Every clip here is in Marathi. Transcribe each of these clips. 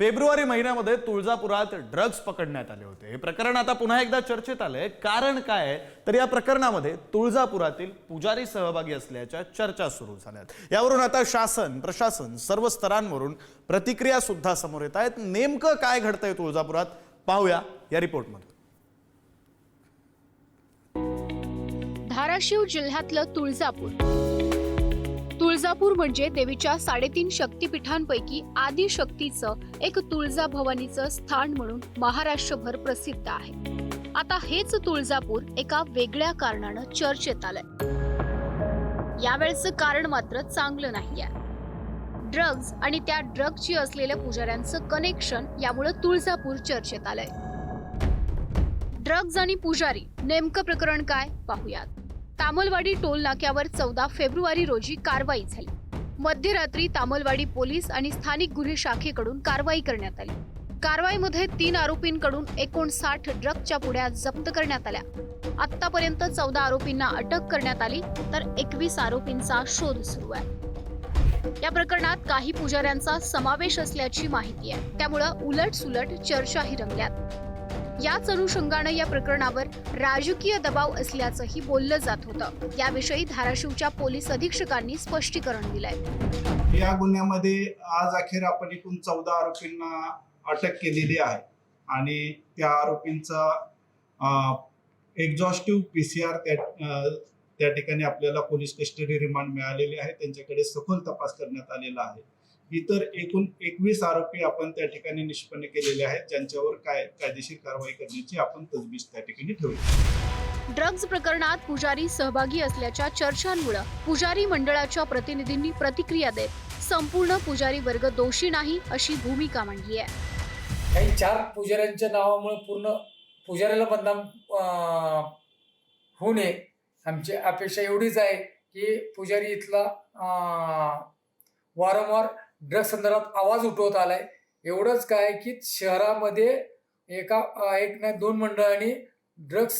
फेब्रुवारी महिन्यामध्ये तुळजापुरात ड्रग्ज पकडण्यात आले होते. हे प्रकरण आता पुन्हा एकदा चर्चेत आलंय. कारण काय तर या प्रकरणामध्ये तुळजापुरातील पुजारी सहभागी असल्याच्या चर्चा सुरू झाल्यात. यावरून आता शासन प्रशासन सर्व स्तरांवरून प्रतिक्रिया सुद्धा समोर येत आहेत. नेमकं काय घडतंय तुळजापुरात? पाहूया या रिपोर्टमध्ये. धाराशिव जिल्ह्यातलं तुळजापूर. तुळजापूर म्हणजे देवीच्या साडेतीन शक्तिपीठांपैकी आदी शक्तीचं एक तुळजा भवानीचं स्थान म्हणून महाराष्ट्रभर प्रसिद्ध आहे. आता हेच तुळजापूर एका वेगळ्या कारणानं चर्चेत आलंय. यावेळचं कारण मात्र चांगलं नाहीये. ड्रग्ज आणि त्या ड्रगची असलेल्या पुजाऱ्यांचं कनेक्शन यामुळं तुळजापूर चर्चेत आलंय. ड्रग्ज आणि पुजारी नेमकं प्रकरण काय? पाहूयात. तामलवाडी टोल नाक्यावर चौदा फेब्रुवारी रोजी कारवाई झाली. मध्यरात्री तामलवाडी पोलीस आणि स्थानिक गुन्हे शाखेकडून कारवाई करण्यात आली. कारवाईमध्ये तीन आरोपींकडून एकोणसाठ ड्रगच्या पुड्या जप्त करण्यात आल्या. आतापर्यंत चौदा आरोपींना अटक करण्यात आली तर एकवीस आरोपींचा शोध सुरू आहे. या प्रकरणात काही पुजाऱ्यांचा समावेश असल्याची माहिती आहे. त्यामुळं उलट सुलट चर्चाही रंगल्यात. याच अनुषंगानं या प्रकरणावर राजकीय दबाव असल्याचंही बोललं जात होतं. याविषयी धाराशिवच्या पोलीस अधीक्षकांनी स्पष्टीकरण दिलंय. या गुन्ह्यामध्ये आज अखेर आपण एकूण चौदा आरोपींना अटक केलेली आहे. आणि त्या आरोपींचा एक्झॉस्टिव्ह पी सी आर त्या त्या ठिकाणी आपल्याला पोलीस कस्टडी रिमांड मिळालेली आहे. त्यांच्याकडे सखोल तपास करण्यात आलेला आहे. इतर एकूण एकवीस आरोपी आपण त्या ठिकाणी निष्पन्न केलेले आहेत ज्यांच्यावर काय कायदेशीर कारवाई करण्याची आपण तजवीज त्या ठिकाणी ठेवली. ड्रग्ज प्रकरणात पुजारी सहभागी असल्याच्या चर्चांमुळे पुजारी मंडळाच्या प्रतिनिधींनी प्रतिक्रिया देत संपूर्ण पुजारी वर्ग दोषी नाही अशी भूमिका मांडली आहे. काही चार पुजाऱ्यांच्या नावामुळे पूर्ण पुजाऱ्याला बदनाम अं, होऊ नये आमची अपेक्षा एवढीच आहे की पुजारी इथला अं, वारंवार ड्रग्स संदर्भात आवाज उठवत आलाय. एवढंच काय की शहरामध्ये एका एक नाही दोन मंडळांनी ड्रग्स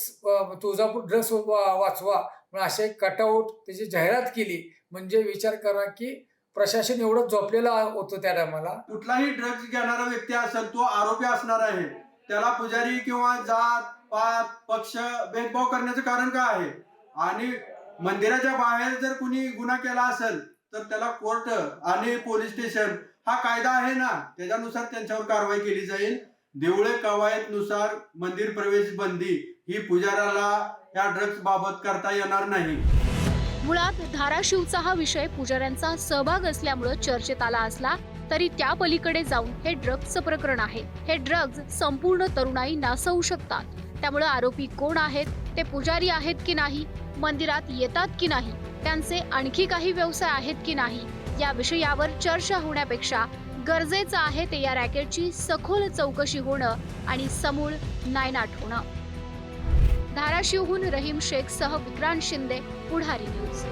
तुळजापूर ड्रग्स वाचवा म्हणून असे कटआउट त्याची जाहिरात केली. म्हणजे विचार करा की प्रशासन एवढं झोपलेलं होतं त्या टायमाला. कुठलाही ड्रग्ज घेणारा व्यक्ती असेल तो आरोपी असणार आहे. त्याला पुजारी किंवा जात पात पक्ष भेदभाव करण्याचं कारण काय आहे? आणि मंदिराच्या बाहेर जर कुणी गुन्हा केला असेल तर त्याला कोर्ट आणि पोलीस स्टेशन हा कायदा आहे ना त्याच्यानुसार त्यांच्यावर कारवाई केली जाईल. देवळे कवायत नुसार मंदिर प्रवेश बंदी ही पुजाऱ्याला या ड्रग्ज बाबत करता येणार नाही. मुळात धाराशिवचा हा विषय पुजाऱ्यांचा सहभाग असल्यामुळं चर्चेत आला असला तरी त्या पलीकडे जाऊन हे ड्रग्जचं प्रकरण आहे. हे ड्रग्ज संपूर्ण तरुणाई नासवू शकतात. त्यामुळे आरोपी कोण आहेत ते पुजारी आहेत की नाही मंदिरात येतात की नाही त्यांचे आणखी काही व्यवसाय आहेत की नाही या विषयावर चर्चा होण्यापेक्षा गरजेचं आहे ते या रॅकेटची सखोल चौकशी होणं आणि समूळ नायनाट होणं. धाराशिवहून रहीम शेख सह विक्रांत शिंदे पुढारी न्यूज.